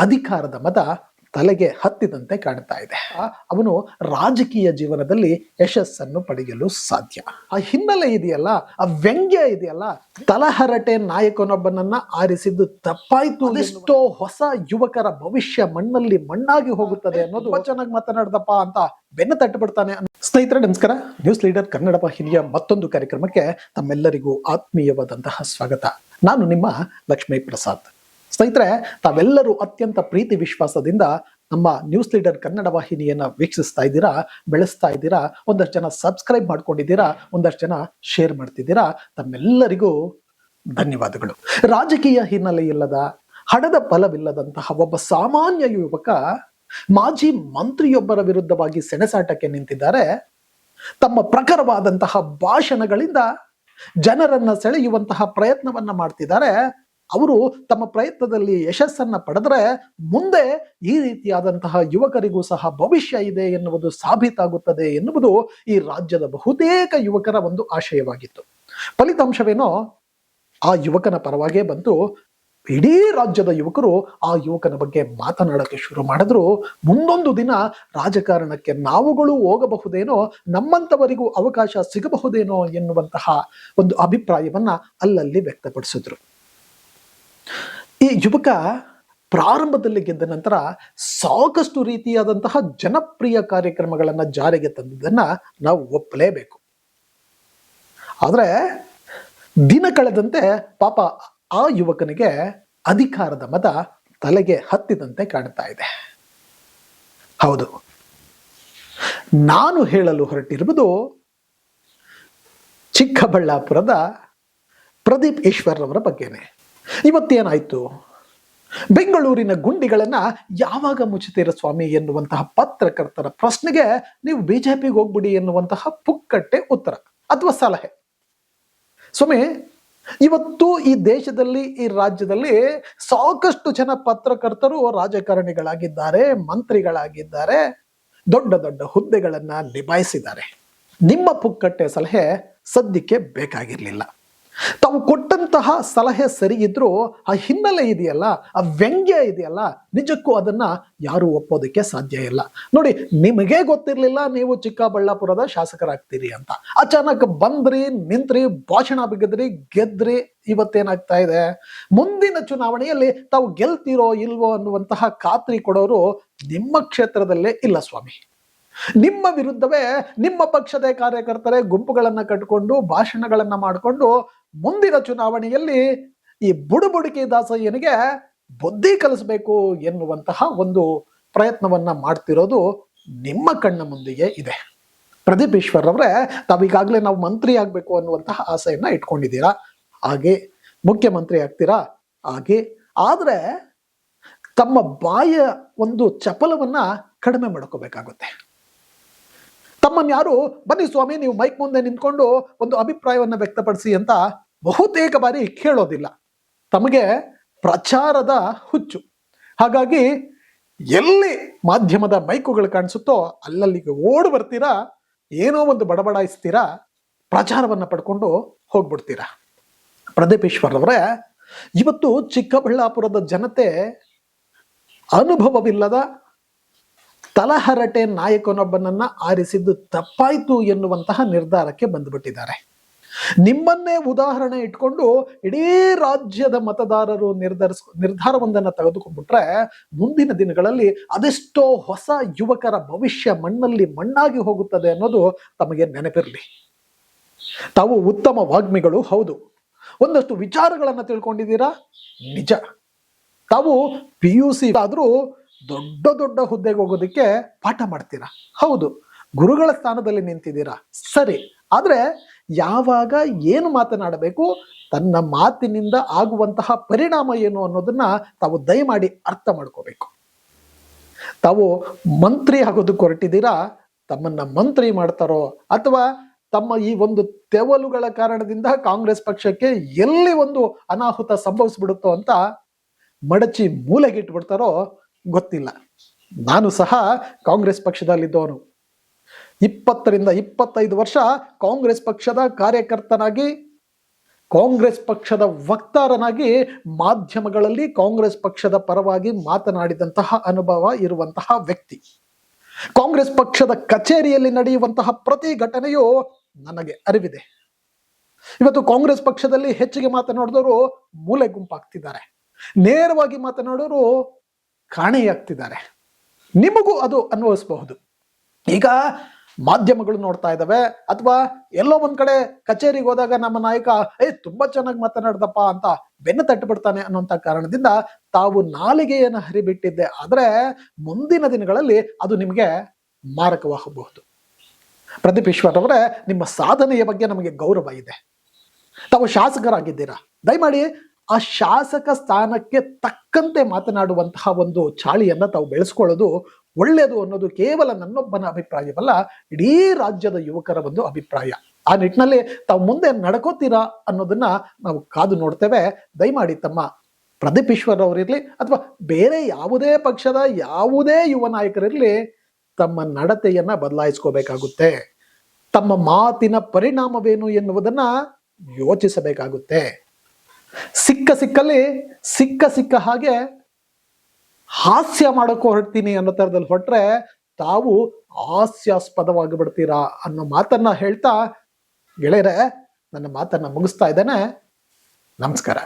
ಅಧಿಕಾರದ ಮತ ತಲೆಗೆ ಹತ್ತಿದಂತೆ ಕಾಣ್ತಾ ಇದೆ. ಅವನು ರಾಜಕೀಯ ಜೀವನದಲ್ಲಿ ಯಶಸ್ಸನ್ನು ಪಡೆಯಲು ಸಾಧ್ಯ. ಆ ಹಿನ್ನೆಲೆ ಇದೆಯಲ್ಲ ಆ ವ್ಯಂಗ್ಯ ಇದೆಯಲ್ಲ ತಲಹರಟೆ ನಾಯಕನೊಬ್ಬನನ್ನ ಆರಿಸಿದ್ದು ತಪ್ಪಾಯ್ತು ಎಷ್ಟೋ ಹೊಸ ಯುವಕರ ಭವಿಷ್ಯ ಮಣ್ಣಲ್ಲಿ ಮಣ್ಣಾಗಿ ಹೋಗುತ್ತದೆ ಅನ್ನೋದು ಚೆನ್ನಾಗಿ ಮಾತನಾಡ್ದಪ್ಪ ಅಂತ ಬೆನ್ನ ತಟ್ಟುಬಿಡ್ತಾನೆ. ಸ್ನೇಹಿತರೆ ನಮಸ್ಕಾರ. ನ್ಯೂಸ್ ಲೀಡರ್ ಕನ್ನಡ ವಾಹಿನಿಯ ಮತ್ತೊಂದು ಕಾರ್ಯಕ್ರಮಕ್ಕೆ ತಮ್ಮೆಲ್ಲರಿಗೂ ಆತ್ಮೀಯವಾದಂತಹ ಸ್ವಾಗತ. ನಾನು ನಿಮ್ಮ ಲಕ್ಷ್ಮೀ ಪ್ರಸಾದ್ ಸ್ನೇಹಿತರೆ, ತಾವೆಲ್ಲರೂ ಅತ್ಯಂತ ಪ್ರೀತಿ ವಿಶ್ವಾಸದಿಂದ ನಮ್ಮ ನ್ಯೂಸ್ ಲೀಡರ್ ಕನ್ನಡ ವಾಹಿನಿಯನ್ನ ವೀಕ್ಷಿಸ್ತಾ ಇದ್ದೀರಾ, ಬೆಳೆಸ್ತಾ ಇದ್ದೀರಾ, ಒಂದಷ್ಟು ಜನ ಸಬ್ಸ್ಕ್ರೈಬ್ ಮಾಡ್ಕೊಂಡಿದ್ದೀರಾ, ಒಂದಷ್ಟು ಜನ ಶೇರ್ ಮಾಡ್ತಿದ್ದೀರಾ, ತಮ್ಮೆಲ್ಲರಿಗೂ ಧನ್ಯವಾದಗಳು. ರಾಜಕೀಯ ಹಿನ್ನೆಲೆ ಇಲ್ಲದ, ಹಣದ ಫಲವಿಲ್ಲದಂತಹ ಒಬ್ಬ ಸಾಮಾನ್ಯ ಯುವಕ ಮಾಜಿ ಮಂತ್ರಿಯೊಬ್ಬರ ವಿರುದ್ಧವಾಗಿ ಸೆಣಸಾಟಕ್ಕೆ ನಿಂತಿದ್ದಾರೆ. ತಮ್ಮ ಪ್ರಖರವಾದಂತಹ ಭಾಷಣಗಳಿಂದ ಜನರನ್ನ ಸೆಳೆಯುವಂತಹ ಪ್ರಯತ್ನವನ್ನ ಮಾಡ್ತಿದ್ದಾರೆ. ಅವರು ತಮ್ಮ ಪ್ರಯತ್ನದಲ್ಲಿ ಯಶಸ್ಸನ್ನ ಪಡೆದ್ರೆ ಮುಂದೆ ಈ ರೀತಿಯಾದಂತಹ ಯುವಕರಿಗೂ ಸಹ ಭವಿಷ್ಯ ಇದೆ ಎನ್ನುವುದು ಸಾಬೀತಾಗುತ್ತದೆ ಎನ್ನುವುದು ಈ ರಾಜ್ಯದ ಬಹುತೇಕ ಯುವಕರ ಒಂದು ಆಶಯವಾಗಿತ್ತು. ಫಲಿತಾಂಶವೇನೋ ಆ ಯುವಕನ ಪರವಾಗೇ ಬಂತು. ಇಡೀ ರಾಜ್ಯದ ಯುವಕರು ಆ ಯುವಕನ ಬಗ್ಗೆ ಮಾತನಾಡಕ್ಕೆ ಶುರು ಮಾಡಿದ್ರು. ಮುಂದೊಂದು ದಿನ ರಾಜಕಾರಣಕ್ಕೆ ನಾವುಗಳು ಹೋಗಬಹುದೇನೋ ನಮ್ಮಂತವರಿಗೂ ಅವಕಾಶ ಸಿಗಬಹುದೇನೋ ಎನ್ನುವಂತಹ ಒಂದು ಅಭಿಪ್ರಾಯವನ್ನ ಅಲ್ಲಲ್ಲಿ ವ್ಯಕ್ತಪಡಿಸಿದ್ರು. ಈ ಯುವಕ ಪ್ರಾರಂಭದಲ್ಲಿ ಗೆದ್ದ ನಂತರ ಸಾಕಷ್ಟು ರೀತಿಯಾದಂತಹ ಜನಪ್ರಿಯ ಕಾರ್ಯಕ್ರಮಗಳನ್ನು ಜಾರಿಗೆ ತಂದಿದ್ದನ್ನ ನಾವು ಒಪ್ಪಲೇಬೇಕು. ಆದರೆ ದಿನ ಕಳೆದಂತೆ ಪಾಪ ಆ ಯುವಕನಿಗೆ ಅಧಿಕಾರದ ಮತ ತಲೆಗೆ ಹತ್ತಿದಂತೆ ಕಾಣ್ತಾ ಇದೆ. ಹೌದು. ನಾನು ಹೇಳಲು ಹೊರಟಿರುವುದು ಚಿಕ್ಕಬಳ್ಳಾಪುರದ ಪ್ರದೀಪ್ ಈಶ್ವರ್ ಅವರ ಬಗ್ಗೆನೆ. ಇವತ್ತೇನಾಯ್ತು? ಬೆಂಗಳೂರಿನ ಗುಂಡಿಗಳನ್ನು ಯಾವಾಗ ಮುಚ್ಚುತ್ತೀರ ಸ್ವಾಮಿ ಎನ್ನುವಂತಹ ಪತ್ರಕರ್ತರ ಪ್ರಶ್ನೆಗೆ ನೀವು ಬಿಜೆಪಿಗೆ ಹೋಗ್ಬಿಡಿ ಎನ್ನುವಂತಹ ಪುಕ್ಕಟ್ಟೆ ಉತ್ತರ ಅಥವಾ ಸಲಹೆ. ಸ್ವಾಮಿ, ಇವತ್ತು ಈ ದೇಶದಲ್ಲಿ, ಈ ರಾಜ್ಯದಲ್ಲಿ ಸಾಕಷ್ಟು ಜನ ಪತ್ರಕರ್ತರು ರಾಜಕಾರಣಿಗಳಾಗಿದ್ದಾರೆ, ಮಂತ್ರಿಗಳಾಗಿದ್ದಾರೆ, ದೊಡ್ಡ ದೊಡ್ಡ ಹುದ್ದೆಗಳನ್ನು ನಿಭಾಯಿಸಿದ್ದಾರೆ. ನಿಮ್ಮ ಪುಕ್ಕಟ್ಟೆ ಸಲಹೆ ಸದ್ಯಕ್ಕೆ ಬೇಕಾಗಿರ್ಲಿಲ್ಲ. ತಾವು ಕೊಟ್ಟಂತಹ ಸಲಹೆ ಸರಿ ಇದ್ರೂ ಆ ಹಿನ್ನೆಲೆ ಇದೆಯಲ್ಲ, ಆ ವ್ಯಂಗ್ಯ ಇದೆಯಲ್ಲ, ನಿಜಕ್ಕೂ ಅದನ್ನ ಯಾರು ಒಪ್ಪೋದಕ್ಕೆ ಸಾಧ್ಯ ಇಲ್ಲ. ನೋಡಿ, ನಿಮಗೆ ಗೊತ್ತಿರ್ಲಿಲ್ಲ ನೀವು ಚಿಕ್ಕಬಳ್ಳಾಪುರದ ಶಾಸಕರಾಗ್ತೀರಿ ಅಂತ. ಅಚಾನಕ್ ಬಂದ್ರಿ, ನಿಂತ್ರಿ, ಭಾಷಣ ಬಿಗಿದ್ರಿ, ಗೆದ್ರಿ, ಇವತ್ತೇನಾಗ್ತಾ ಇದೆ? ಮುಂದಿನ ಚುನಾವಣೆಯಲ್ಲಿ ತಾವು ಗೆಲ್ತೀರೋ ಇಲ್ವೋ ಅನ್ನುವಂತಹ ಖಾತ್ರಿ ಕೊಡೋರು ನಿಮ್ಮ ಕ್ಷೇತ್ರದಲ್ಲೇ ಇಲ್ಲ ಸ್ವಾಮಿ. ನಿಮ್ಮ ವಿರುದ್ಧವೇ ನಿಮ್ಮ ಪಕ್ಷದ ಕಾರ್ಯಕರ್ತರೇ ಗುಂಪುಗಳನ್ನ ಕಟ್ಕೊಂಡು, ಭಾಷಣಗಳನ್ನ ಮಾಡಿಕೊಂಡು ಮುಂದಿನ ಚುನಾವಣೆಯಲ್ಲಿ ಈ ಬುಡುಬುಡಿಕೆ ದಾಸಯ್ಯನಿಗೆ ಬುದ್ಧಿ ಕಲಿಸಬೇಕು ಎನ್ನುವಂತಹ ಒಂದು ಪ್ರಯತ್ನವನ್ನ ಮಾಡ್ತಿರೋದು ನಿಮ್ಮ ಕಣ್ಣ ಮುಂದೆಯೇ ಇದೆ. ಪ್ರದೀಪ್ ಈಶ್ವರ್ ತಾವೀಗಾಗಲೇ ನಾವು ಮಂತ್ರಿ ಆಗಬೇಕು ಅನ್ನುವಂತಹ ಆಸೆಯನ್ನ ಇಟ್ಕೊಂಡಿದ್ದೀರಾ? ಹಾಗೆ ಮುಖ್ಯಮಂತ್ರಿ ಆಗ್ತೀರಾ? ಹಾಗೆ. ಆದರೆ ತಮ್ಮ ಬಾಯ ಒಂದು ಚಪಲವನ್ನ ಕಡಿಮೆ ಮಾಡ್ಕೋಬೇಕಾಗುತ್ತೆ. ತಮ್ಮನ್ನು ಯಾರು? ಬನ್ನಿ ಸ್ವಾಮಿ, ನೀವು ಮೈಕ್ ಮುಂದೆ ನಿಂತ್ಕೊಂಡು ಒಂದು ಅಭಿಪ್ರಾಯವನ್ನ ವ್ಯಕ್ತಪಡಿಸಿ ಅಂತ ಬಹುತೇಕ ಬಾರಿ ಕೇಳೋದಿಲ್ಲ. ತಮಗೆ ಪ್ರಚಾರದ ಹುಚ್ಚು. ಹಾಗಾಗಿ ಎಲ್ಲಿ ಮಾಧ್ಯಮದ ಮೈಕುಗಳು ಕಾಣಿಸುತ್ತೋ ಅಲ್ಲಲ್ಲಿಗೆ ಓಡಿ ಬರ್ತೀರಾ, ಏನೋ ಒಂದು ಬಡಬಡಾಯಿಸ್ತೀರಾ, ಪ್ರಚಾರವನ್ನ ಪಡ್ಕೊಂಡು ಹೋಗ್ಬಿಡ್ತೀರಾ? ಪ್ರದೀಪ್ ಈಶ್ವರ್ ಇವತ್ತು ಚಿಕ್ಕಬಳ್ಳಾಪುರದ ಜನತೆ ಅನುಭವವಿಲ್ಲದ ತಲಹರಟೆ ನಾಯಕನೊಬ್ಬನನ್ನ ಆರಿಸಿದ್ದು ತಪ್ಪಾಯಿತು ಎನ್ನುವಂತಹ ನಿರ್ಧಾರಕ್ಕೆ ಬಂದುಬಿಟ್ಟಿದ್ದಾರೆ. ನಿಮ್ಮನ್ನೇ ಉದಾಹರಣೆ ಇಟ್ಕೊಂಡು ಇಡೀ ರಾಜ್ಯದ ಮತದಾರರು ನಿರ್ಧರಿಸ್, ನಿರ್ಧಾರವೊಂದನ್ನು ತೆಗೆದುಕೊಂಡ್ಬಿಟ್ರೆ ಮುಂದಿನ ದಿನಗಳಲ್ಲಿ ಅದೆಷ್ಟೋ ಹೊಸ ಯುವಕರ ಭವಿಷ್ಯ ಮಣ್ಣಲ್ಲಿ ಮಣ್ಣಾಗಿ ಹೋಗುತ್ತದೆ ಅನ್ನೋದು ತಮಗೆ ನೆನಪಿರಲಿ. ತಾವು ಉತ್ತಮ ವಾಗ್ಮಿಗಳು, ಹೌದು. ಒಂದಷ್ಟು ವಿಚಾರಗಳನ್ನು ತಿಳ್ಕೊಂಡಿದ್ದೀರಾ? ನಿಜ. ತಾವು ಪಿ ಯು ಸಿ ಆದ್ರೂ ದೊಡ್ಡ ದೊಡ್ಡ ಹುದ್ದೆಗೆ ಹೋಗೋದಕ್ಕೆ ಪಾಠ ಮಾಡ್ತೀರಾ? ಹೌದು. ಗುರುಗಳ ಸ್ಥಾನದಲ್ಲಿ ನಿಂತಿದ್ದೀರಾ? ಸರಿ. ಆದರೆ ಯಾವಾಗ ಏನು ಮಾತನಾಡಬೇಕು, ತನ್ನ ಮಾತಿನಿಂದ ಆಗುವಂತಹ ಪರಿಣಾಮ ಏನು ಅನ್ನೋದನ್ನ ತಾವು ದಯಮಾಡಿ ಅರ್ಥ ಮಾಡ್ಕೋಬೇಕು. ತಾವು ಮಂತ್ರಿ ಆಗೋದಕ್ಕೆ ಹೊರಟಿದ್ದೀರಾ? ತಮ್ಮನ್ನ ಮಂತ್ರಿ ಮಾಡ್ತಾರೋ? ಅಥವಾ ತಮ್ಮ ಈ ಒಂದು ತೆವಲುಗಳ ಕಾರಣದಿಂದ ಕಾಂಗ್ರೆಸ್ ಪಕ್ಷಕ್ಕೆ ಎಲ್ಲಿ ಒಂದು ಅನಾಹುತ ಸಂಭವಿಸ್ಬಿಡುತ್ತೋ ಅಂತ ಮಡಚಿ ಮೂಲೆಗಿಟ್ಬಿಡ್ತಾರೋ ಗೊತ್ತಿಲ್ಲ. ನಾನು ಸಹ ಕಾಂಗ್ರೆಸ್ ಪಕ್ಷದಲ್ಲಿದ್ದವನು. ಇಪ್ಪತ್ತರಿಂದ ಇಪ್ಪತ್ತೈದು ವರ್ಷ ಕಾಂಗ್ರೆಸ್ ಪಕ್ಷದ ಕಾರ್ಯಕರ್ತನಾಗಿ, ಕಾಂಗ್ರೆಸ್ ಪಕ್ಷದ ವಕ್ತಾರನಾಗಿ, ಮಾಧ್ಯಮಗಳಲ್ಲಿ ಕಾಂಗ್ರೆಸ್ ಪಕ್ಷದ ಪರವಾಗಿ ಮಾತನಾಡಿದಂತಹ ಅನುಭವ ಇರುವಂತಹ ವ್ಯಕ್ತಿ. ಕಾಂಗ್ರೆಸ್ ಪಕ್ಷದ ಕಚೇರಿಯಲ್ಲಿ ನಡೆಯುವಂತಹ ಪ್ರತಿ ಘಟನೆಯು ನನಗೆ ಅರಿವಿದೆ. ಇವತ್ತು ಕಾಂಗ್ರೆಸ್ ಪಕ್ಷದಲ್ಲಿ ಹೆಚ್ಚಿಗೆ ಮಾತನಾಡಿದವರು ಮೂಲೆ ಗುಂಪಾಗ್ತಿದ್ದಾರೆ. ನೇರವಾಗಿ ಮಾತನಾಡೋರು ಕಾಣೆಯಾಗ್ತಿದ್ದಾರೆ. ನಿಮಗೂ ಅದು ಅನ್ವಯಿಸಬಹುದು. ಈಗ ಮಾಧ್ಯಮಗಳು ನೋಡ್ತಾ ಇದ್ದಾವೆ, ಅಥವಾ ಎಲ್ಲೋ ಒಂದ್ ಕಡೆ ಕಚೇರಿಗೆ ಹೋದಾಗ ನಮ್ಮ ನಾಯಕ, ಏ, ತುಂಬಾ ಚೆನ್ನಾಗಿ ಮಾತನಾಡ್ದಪ್ಪ ಅಂತ ಬೆನ್ನು ತಟ್ಟುಬಿಡ್ತಾನೆ ಅನ್ನುವಂತ ಕಾರಣದಿಂದ ತಾವು ನಾಲಿಗೆಯನ್ನು ಹರಿಬಿಟ್ಟಿದ್ದೆ. ಆದ್ರೆ ಮುಂದಿನ ದಿನಗಳಲ್ಲಿ ಅದು ನಿಮಗೆ ಮಾರಕವಾಗಬಹುದು. ಪ್ರದೀಪ್ ಈಶ್ವರವರೇ ನಿಮ್ಮ ಸಾಧನೆಯ ಬಗ್ಗೆ ನಮಗೆ ಗೌರವ ಇದೆ. ತಾವು ಶಾಸಕರಾಗಿದ್ದೀರಾ? ದಯಮಾಡಿ ಆ ಶಾಸಕ ಸ್ಥಾನಕ್ಕೆ ತಕ್ಕಂತೆ ಮಾತನಾಡುವಂತಹ ಒಂದು ಚಾಳಿಯನ್ನ ತಾವು ಬೆಳೆಸ್ಕೊಳ್ಳೋದು ಒಳ್ಳೆಯದು ಅನ್ನೋದು ಕೇವಲ ನನ್ನೊಬ್ಬನ ಅಭಿಪ್ರಾಯವಲ್ಲ, ಇಡೀ ರಾಜ್ಯದ ಯುವಕರ ಒಂದು ಅಭಿಪ್ರಾಯ. ಆ ನಿಟ್ಟಿನಲ್ಲಿ ತಾವು ಮುಂದೆ ನಡ್ಕೋತೀರಾ ಅನ್ನೋದನ್ನ ನಾವು ಕಾದು ನೋಡ್ತೇವೆ. ದಯಮಾಡಿ ತಮ್ಮ ಪ್ರದೀಪ್ ಈಶ್ವರ್ ಅವರಿರಲಿ ಅಥವಾ ಬೇರೆ ಯಾವುದೇ ಪಕ್ಷದ ಯಾವುದೇ ಯುವ ನಾಯಕರಿರಲಿ ತಮ್ಮ ನಡತೆಯನ್ನ ಬದಲಾಯಿಸ್ಕೋಬೇಕಾಗುತ್ತೆ. ತಮ್ಮ ಮಾತಿನ ಪರಿಣಾಮವೇನು ಎನ್ನುವುದನ್ನ ಯೋಚಿಸಬೇಕಾಗುತ್ತೆ. ಸಿಕ್ಕ ಸಿಕ್ಕಲ್ಲಿ, ಸಿಕ್ಕ ಸಿಕ್ಕ ಹಾಗೆ ಹಾಸ್ಯ ಮಾಡೋಕೆ ಹೊರಡ್ತೀನಿ ಅನ್ನೋ ತರದಲ್ಲಿ ಹೊರಟ್ರೆ ತಾವು ಹಾಸ್ಯಾಸ್ಪದವಾಗಿ ಬಿಡ್ತೀರಾ ಅನ್ನೋ ಮಾತನ್ನ ಹೇಳ್ತಾ ಗೆಳೆಯರೆ, ನನ್ನ ಮಾತನ್ನ ಮುಗಿಸ್ತಾ ಇದ್ದೇನೆ. ನಮಸ್ಕಾರ.